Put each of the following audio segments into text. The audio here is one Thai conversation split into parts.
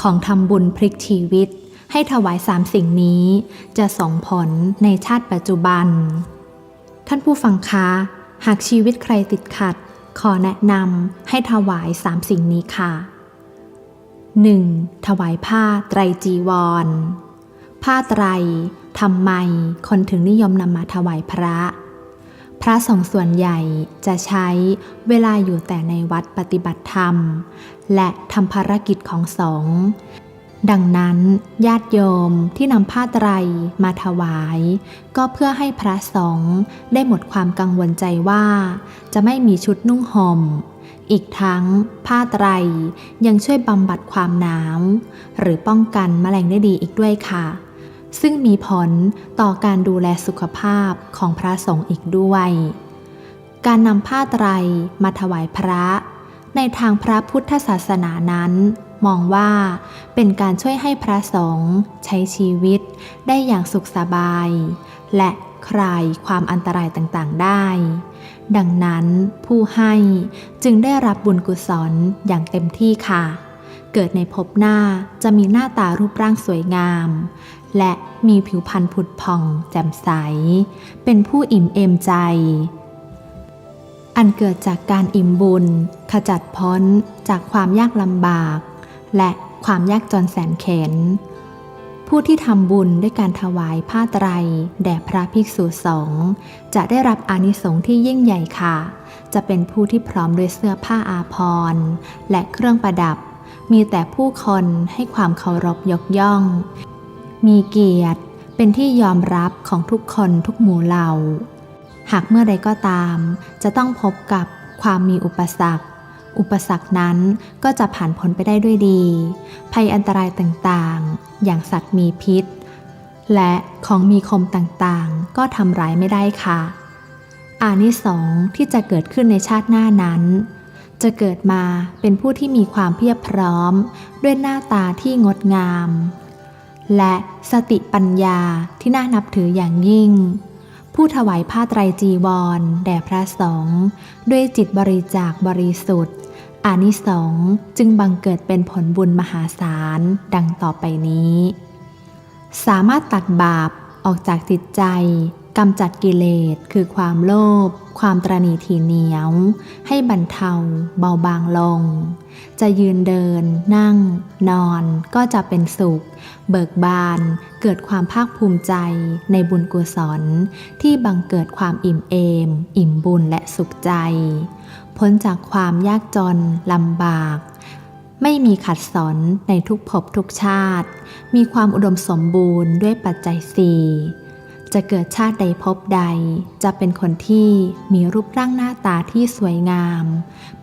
ของทำบุญพลิกชีวิต ให้ถวายสามสิ่งนี้ จะส่งผลในชาติปัจจุบัน ท่านผู้ฟังคะ หากชีวิตใครติดขัด ขอแนะนำให้ถวายสามสิ่งนี้ค่ะ 1. ถวายผ้าไตรจีวร ผ้าไตรทำไมคนถึงนิยมนำมาถวายพระ พระสงฆ์ส่วนใหญ่จะใช้เวลาอยู่แต่ในวัดปฏิบัติธรรม และทำภารกิจของสงฆ์ดังนั้นญาติโยมที่นำผ้าไตรมาถวาย ก็เพื่อให้พระสงฆ์ได้หมดความกังวลใจว่า จะไม่มีชุดนุ่งห่ม อีกทั้งผ้าไตรยังช่วยบำบัดความหนาว หรือป้องกันแมลงได้ดีอีกด้วยค่ะ ซึ่งมีผลต่อการดูแลสุขภาพของพระสงฆ์อีกด้วย การนำผ้าไตรมาถวายพระ ในทางพระพุทธศาสนานั้น มองว่าเป็นการช่วยให้พระสงฆ์ใช้ชีวิตได้อย่างสุขสบาย และคลายความอันตรายต่างๆได้ ดังนั้นผู้ให้จึงได้รับบุญกุศลอย่างเต็มที่ค่ะ เกิดในภพหน้าจะมีหน้าตารูปร่างสวยงาม และมีผิวพรรณผุดผ่องแจ่มใส เป็นผู้อิ่มเอมใจ อันเกิดจากการอิ่มบุญ ขจัดพ้นจากความยากลำบาก และความยากจนแสนเข็น ผู้ที่ทำบุญด้วยการถวายผ้าไตร แด่พระภิกษุสงฆ์จะได้รับอานิสงส์ที่ยิ่งใหญ่ค่ะ จะเป็นผู้ที่พร้อมด้วยเสื้อผ้าอาภรณ์และเครื่องประดับ มีแต่ผู้คนให้ความเคารพยกย่อง มีเกียรติเป็นที่ยอมรับของทุกคนทุกหมู่เหล่า หากเมื่อใดก็ตาม จะต้องพบกับความมีอุปสรรค อุปสรรคนั้นก็จะผ่านพ้นไปได้ด้วยดี ภัยอันตรายต่างๆ อย่างสัตว์มีพิษ และของมีคมต่างๆ ก็ทำร้ายไม่ได้ค่ะ อานิสงส์ที่จะเกิดขึ้นในชาติหน้านั้น จะเกิดมาเป็นผู้ที่มีความเพียบพร้อม ด้วยหน้าตาที่งดงาม และสติปัญญาที่น่านับถืออย่างยิ่ง ผู้ถวายผ้าไตรจีวร แด่พระสงฆ์ด้วยจิตบริจาคบริสุทธิ์อานิสงส์จึงบังเกิดเป็นผลบุญมหาศาลดังต่อไปนี้ สามารถตัดบาปออกจากจิตใจ กำจัดกิเลสคือความโลภความตรณีทีเหนียว ให้บรรเทา เบาบางลง จะยืนเดิน นั่ง นอนก็จะเป็นสุข เบิกบาน เกิดความภาคภูมิใจในบุญกุศล ที่บังเกิดความอิ่มเอม อิ่มบุญและสุขใจ พ้นจากความยากจนลำบากไม่มีขัดสนในทุกภพทุกชาติ มีความอุดมสมบูรณ์ด้วยปัจจัยสี่ จะเกิดชาติใดพบใด จะเป็นคนที่มีรูปร่างหน้าตาที่สวยงาม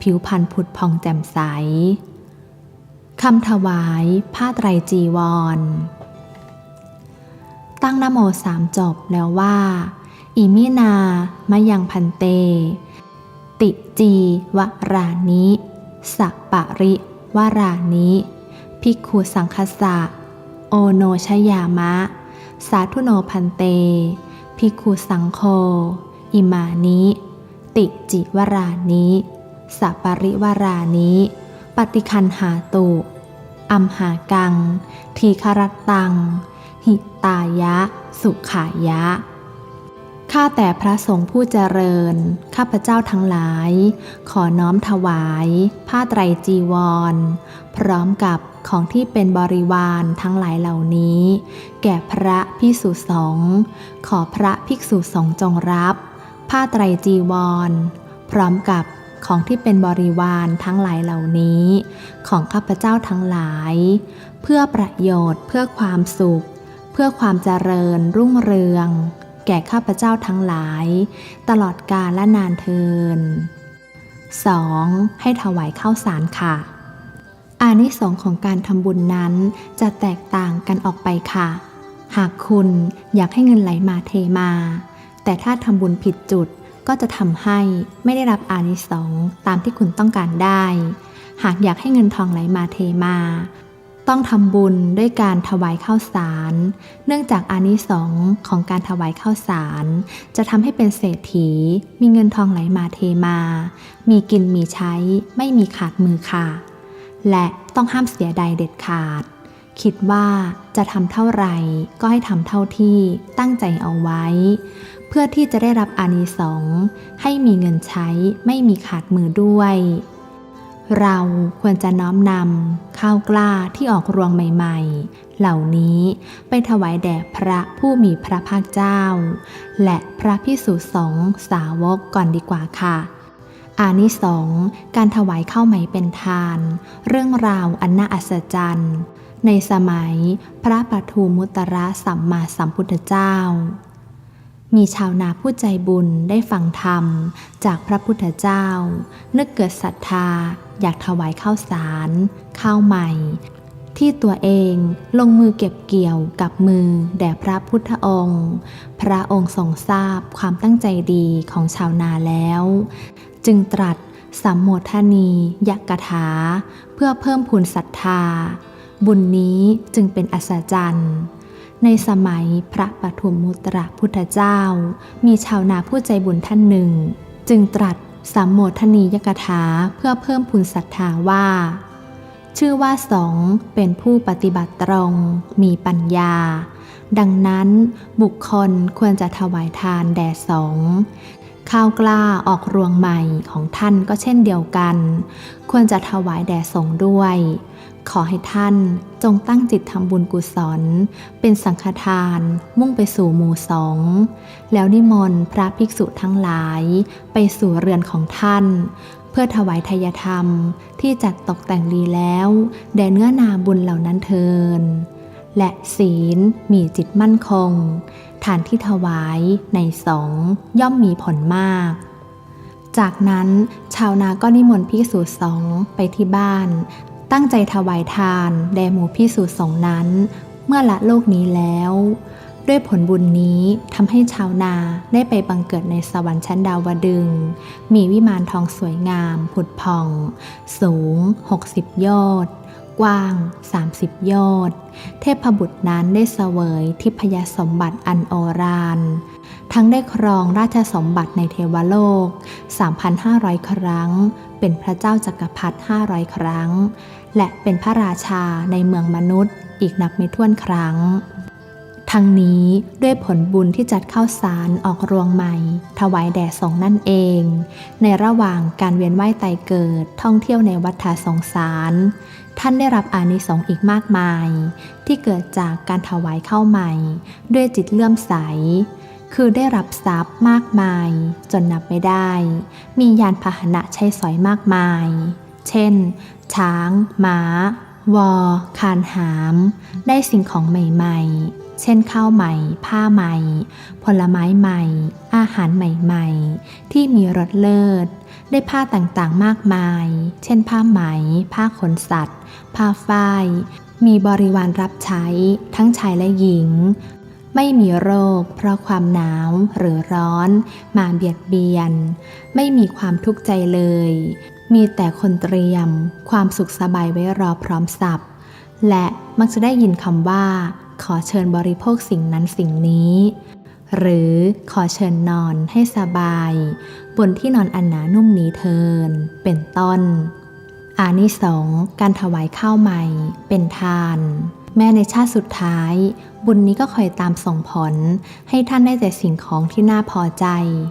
ผิวพรรณผุดผ่องแจ่มใสคำถวายผ้าไตรจีวร ตั้งนโมสามจบแล้วว่า อิมินา มยังพันเต ติจีวรานิสัปะริวรานิภิกขุสังคสะ โอโนชยามะ สาธุโนพันเต ภิกขุสังโฆอิมานิ ติจิวรานิสัปะริวรานิปฏิคันหาตุ อัมหากัง ทีครัตตัง หิตายะ สุขายะ ข้าแต่พระสงฆ์ผู้เจริญ ข้าพเจ้าทั้งหลาย ขอน้อมถวาย ผ้าไตรจีวร พร้อมกับของที่เป็นบริวารทั้งหลายเหล่านี้ แก่พระภิกษุสงฆ์ขอพระภิกษุสงฆ์จงรับ ผ้าไตรจีวร พร้อมกับของที่เป็นบริวารทั้งหลายเหล่านี้ ของข้าพเจ้าทั้งหลาย เพื่อประโยชน์เพื่อความสุข เพื่อความเจริญรุ่งเรือง แก่ข้าพเจ้าทั้งหลาย ตลอดกาลและนานเทิน 2. ให้ถวายข้าวสารค่ะ อานิสงส์ของการทำบุญนั้นจะแตกต่างกันออกไปค่ะ หากคุณอยากให้เงินไหลมาเทมา แต่ถ้าทำบุญผิดจุดก็จะทำให้ไม่ได้รับอานิสงส์ตามที่คุณต้องการได้ หากอยากให้เงินทองไหลมาเทมา ต้องทำบุญด้วยการถวายข้าวสาร เนื่องจากอานิสงส์ของการถวายข้าวสาร จะทำให้เป็นเศรษฐี มีเงินทองไหลมาเทมา มีกินมีใช้ ไม่มีขาดมือค่ะ และต้องห้ามเสียใดเด็ดขาด คิดว่าจะทำเท่าไหร่ก็ให้ทำเท่าที่ตั้งใจเอาไว้ เพื่อที่จะได้รับอานิสงส์ให้มีเงินใช้ไม่มีขาดมือด้วย เราควรจะน้อมนำข้าวกล้าที่ออกรวงใหม่ๆ เหล่านี้ไปถวายแด่พระผู้มีพระภาคเจ้า และพระพิสุสงฆ์สาวกก่อนดีกว่าค่ะ อานิสงส์การถวายข้าวไหม่เป็นทาน เรื่องราวอันน่าอัศจรรย์ในสมัยพระปทูมุตระสัมมาสัมพุทธเจ้า มีชาวนาผู้ใจบุญได้ฟังธรรม จากพระพุทธเจ้า นึกเกิดศรัทธา อยากถวายข้าวสาร ข้าวใหม่ ที่ตัวเองลงมือเก็บเกี่ยวกับมือแด่พระพุทธองค์ พระองค์ทรงทราบความตั้งใจดีของชาวนาแล้ว จึงตรัสสัมโมทนียักกถา เพื่อเพิ่มพูนศรัทธา บุญนี้จึงเป็นอัศจรรย์ ในสมัยพระปฐุมมุตระพุทธเจ้า มีชาวนาผู้ใจบุญท่านหนึ่ง จึงตรัสสัมโมทนียกถาเพื่อเพิ่มพูนศรัทธาว่า ชื่อว่าสองเป็นผู้ปฏิบัติตรง มีปัญญา ดังนั้นบุคคลควรจะถวายทานแด่สองข้าวกล้าออกรวงใหม่ของท่านก็เช่นเดียวกัน ควรจะถวายแด่สงด้วย ขอให้ท่านจงตั้งจิตทำบุญกุศล เป็นสังฆทาน มุ่งไปสู่หมู่สองแล้วนิมนต์พระภิกษุทั้งหลาย ไปสู่เรือนของท่าน เพื่อถวายทายธรรมที่จัดตกแต่งดีแล้ว แด่เนื้อนาบุญเหล่านั้นเทิน และศีลมีจิตมั่นคง ฐานที่ถวายในสงย่อมมีผลมากจากนั้นชาวนาก็นิมนต์ภิกษุสองไปที่บ้าน ตั้งใจถวายทานแด่หมู่พิสูจน์สงนั้น เมื่อละโลกนี้แล้ว ด้วยผลบุญนี้ทำให้ชาวนาได้ไปบังเกิดในสวรรค์ชั้นดาวดึง มีวิมานทองสวยงาม ผุดผ่อง สูง 60 ยอด กว้าง 30 ยอด เทพบุตรนั้นได้เสวยทิพยสมบัติอันโอรานทั้งได้ครองราชสมบัติในเทวโลก 3,500 ครั้ง เป็นพระเจ้าจักรพรรดิ500 ครั้ง และเป็นพระราชาในเมืองมนุษย์อีกนับไม่ถ้วนครั้ง ทั้งนี้ด้วยผลบุญที่จัดข้าวสารออกรวงใหม่ ถวายแด่สงนั่นเอง ในระหว่างการเวียนว่ายตายเกิดท่องเที่ยวในวัฏสงสาร ท่านได้รับอานิสงส์อีกมากมาย ที่เกิดจากการถวายข้าวใหม่ ด้วยจิตเลื่อมใส คือได้รับทรัพย์มากมาย จนนับไม่ได้ มียานพาหนะใช้สอยมากมาย เช่น ช้าง ม้า วอ คานหาม ได้สิ่งของใหม่ๆ เช่นข้าวใหม่ ผ้าใหม่ ผลไม้ใหม่ อาหารใหม่ๆ ที่มีรสเลิศ ได้ผ้าต่างๆมากมาย เช่น ผ้าไหม ผ้าขนสัตว์ ผ้าฝ้าย มีบริวารรับใช้ทั้งชายและหญิง ไม่มีโรค เพราะความหนาวหรือร้อนมาเบียดเบียน ไม่มีความทุกข์ใจเลย มีแต่คนเตรียม ความสุขสบายไว้รอพร้อมสับและมักจะได้ยินคำว่า ขอเชิญบริโภคสิ่งนั้นสิ่งนี้ หรือขอเชิญนอนให้สบาย บนที่นอนอันหนานุ่มนี้เทิน เป็นต้น อานิสงส์การถวายข้าวใหม่ เป็นทาน แม้ในชาติสุดท้าย บุญนี้ก็คอยตามส่งผล ให้ท่านได้แต่สิ่งของที่น่าพอใจ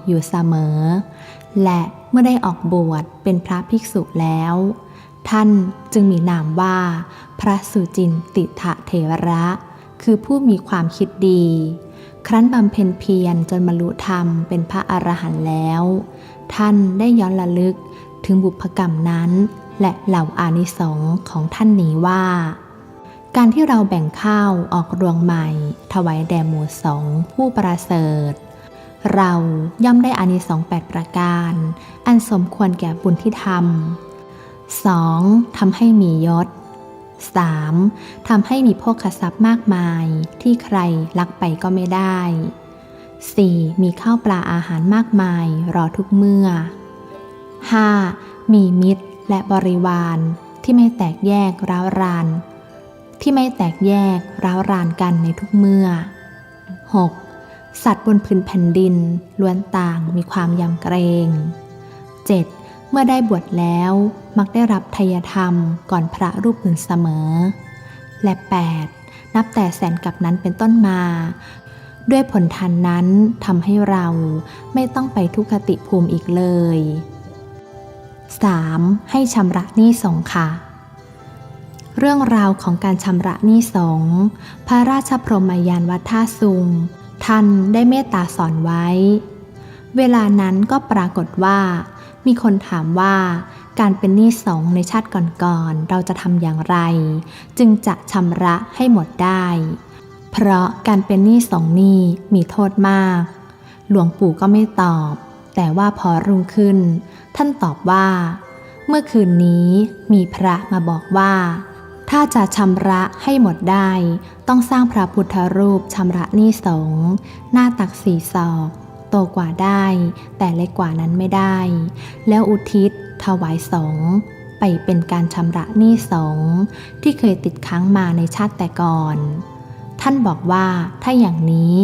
อยู่เสมอ และเมื่อได้ออกบวชเป็นพระภิกษุแล้ว ท่านจึงมีนามว่า พระสุจินติถะเถระ คือผู้มีความคิดดี ครั้นบำเพ็ญเพียรจนบรรลุธรรมเป็นพระอรหันต์แล้ว ท่านได้ย้อนระลึกถึงบุพกรรมนั้น และเหล่าอานิสงส์ของท่านนี้ว่า การที่เราแบ่งข้าวออกรวงใหม่ ถวายแด่หมู่สงผู้ประเสริฐ เราย่อมได้อานิสงส์แปดประการ อันสมควรแก่บุญที่ทำ 2. ทำให้มียศ 3. ทำให้มีโภคทรัพย์มากมายที่ใครลักไปก็ไม่ได้ 4. มีข้าวปลาอาหารมากมายรอทุกเมื่อ 5. มีมิตรและบริวารที่ไม่แตกแยกร้าวราน ที่ไม่แตกแยกร้าวรานกันในทุกเมื่อ 6. สัตว์บนพื้นแผ่นดินล้วนต่างมีความยำเกรง 7. เมื่อได้บวชแล้วมักได้รับทายธรรมก่อนพระรูปอื่นเสมอ และ 8. นับแต่แสนกับนั้นเป็นต้นมา ด้วยผลทันนั้นทำให้เราไม่ต้องไปทุกขติภูมิอีกเลย 3. ให้ชำระหนี้สงค่ะ เรื่องราวของการชำระหนี้สงพระราชพรหมยานวัดท่าซุง ท่านได้เมตตาสอนไว้ เวลานั้นก็ปรากฏว่า มีคนถามว่าการเป็นหนี้สงในชาติก่อนๆ เราจะทำอย่างไร จึงจะชำระให้หมดได้ เพราะการเป็นหนี้สงฆ์นี้มีโทษมาก หลวงปู่ก็ไม่ตอบ แต่ว่าพอรุ่งขึ้น ท่านตอบว่า เมื่อคืนนี้มีพระมาบอกว่า ถ้าจะชำระให้หมดได้ ต้องสร้างพระพุทธรูปชำระหนี้สงหน้าตักสี่ศอกโตกว่าได้ แต่เล็กกว่านั้นไม่ได้ แล้วอุทิศ ถวายสงไปเป็นการชำระหนี้สงที่เคยติดค้างมาในชาติแต่ก่อน ท่านบอกว่าถ้าอย่างนี้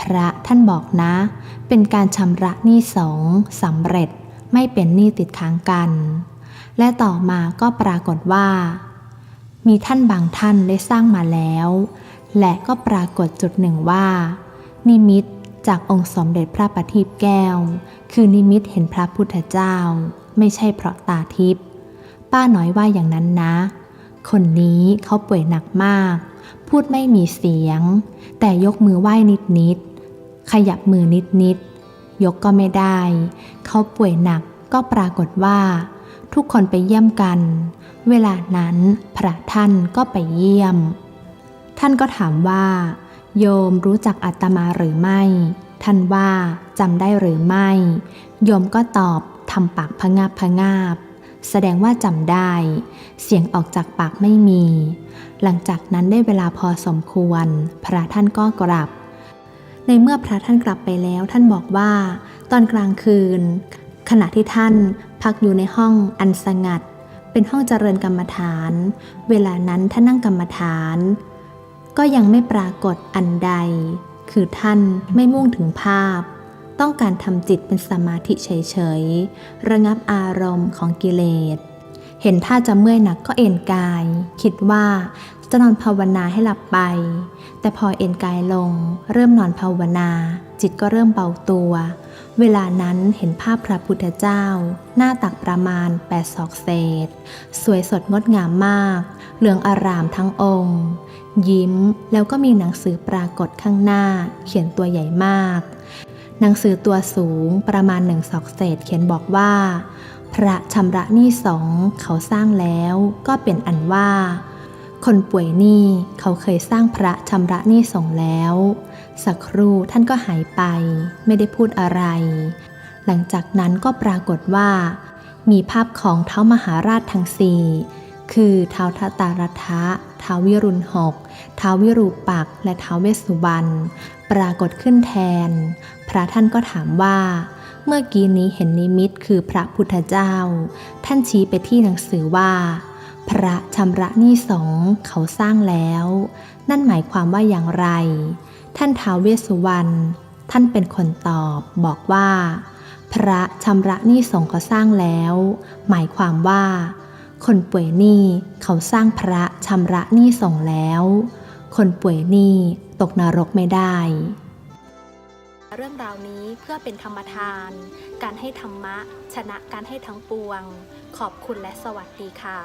พระท่านบอกนะ เป็นการชำระหนี้สงสำเร็จไม่เป็นหนี้ติดค้างกัน และต่อมาก็ปรากฏว่า มีท่านบางท่านได้สร้างมาแล้ว และก็ปรากฏจุดหนึ่งว่า นิมิตจากองค์สมเด็จพระประทีปแก้ว คือนิมิตเห็นพระพุทธเจ้า ไม่ใช่เพราะตาทิพย์ป้าน้อยว่าอย่างนั้นนะ คนนี้เขาป่วยหนักมาก พูดไม่มีเสียง แต่ยกมือไหว้นิดๆขยับมือนิดๆยกก็ไม่ได้ เขาป่วยหนักก็ปรากฏว่า ทุกคนไปเยี่ยมกัน เวลานั้นพระท่านก็ไปเยี่ยม ท่านก็ถามว่า โยมรู้จักอาตมาหรือไม่ ท่านว่าจำได้หรือไม่ โยมก็ตอบทำปากพงาบพงาบ แสดงว่าจำได้ เสียงออกจากปากไม่มี หลังจากนั้นได้เวลาพอสมควร พระท่านก็กลับ ในเมื่อพระท่านกลับไปแล้วท่านบอกว่า ตอนกลางคืน ขณะที่ท่านพักอยู่ในห้องอันสงัด เป็นห้องเจริญกรรมฐาน เวลานั้นท่านนั่งกรรมฐาน ก็ยังไม่ปรากฏอันใด คือท่านไม่มุ่งถึงภาพ ต้องการทำจิตเป็นสมาธิเฉยๆ ระงับอารมณ์ของกิเลส เห็นท่าจะเมื่อยหนักก็เอนกาย คิดว่า จะนอนภาวนาให้หลับไป แต่พอเอนกายลง เริ่มนอนภาวนา จิตก็เริ่มเบาตัว เวลานั้นเห็นภาพพระพุทธเจ้า หน้าตักประมาณแปดศอกเศษ สวยสดงดงามมาก เหลืองอารามทั้งองค์ ยิ้มแล้วก็มีหนังสือปรากฏข้างหน้า เขียนตัวใหญ่มาก หนังสือตัวสูงประมาณหนึ่งศอกเศษเขียนบอกว่า พระชำระหนี้สงเขาสร้างแล้ว ก็เป็นอันว่า คนป่วยหนี้เขาเคยสร้างพระชำระหนี้ส่งแล้ว สักครู่ท่านก็หายไป ไม่ได้พูดอะไร หลังจากนั้นก็ปรากฏว่า มีภาพของเท้ามหาราชทั้งสี่คือเท้าทตารัทะเท้าวิรุณหกเท้าวิรูปักษ์และเท้าเวสสุวรรณปรากฏขึ้นแทน พระท่านก็ถามว่า เมื่อกี้นี้เห็นนิมิตคือพระพุทธเจ้า ท่านชี้ไปที่หนังสือว่า พระชำระหนี้สงเขาสร้างแล้ว นั่นหมายความว่าอย่างไร ท่านท้าวเวสสุวรรณท่านเป็นคนตอบบอกว่า พระชำระหนี้สงเขาสร้างแล้ว หมายความว่า คนป่วยหนี้เขาสร้างพระชำระหนี้สงแล้ว คนป่วยหนี้ตกนรกไม่ได้เรื่องราวนี้เพื่อเป็นธรรมทาน การให้ธรรมะ ชนะการให้ทั้งปวง ขอบคุณและสวัสดีค่ะ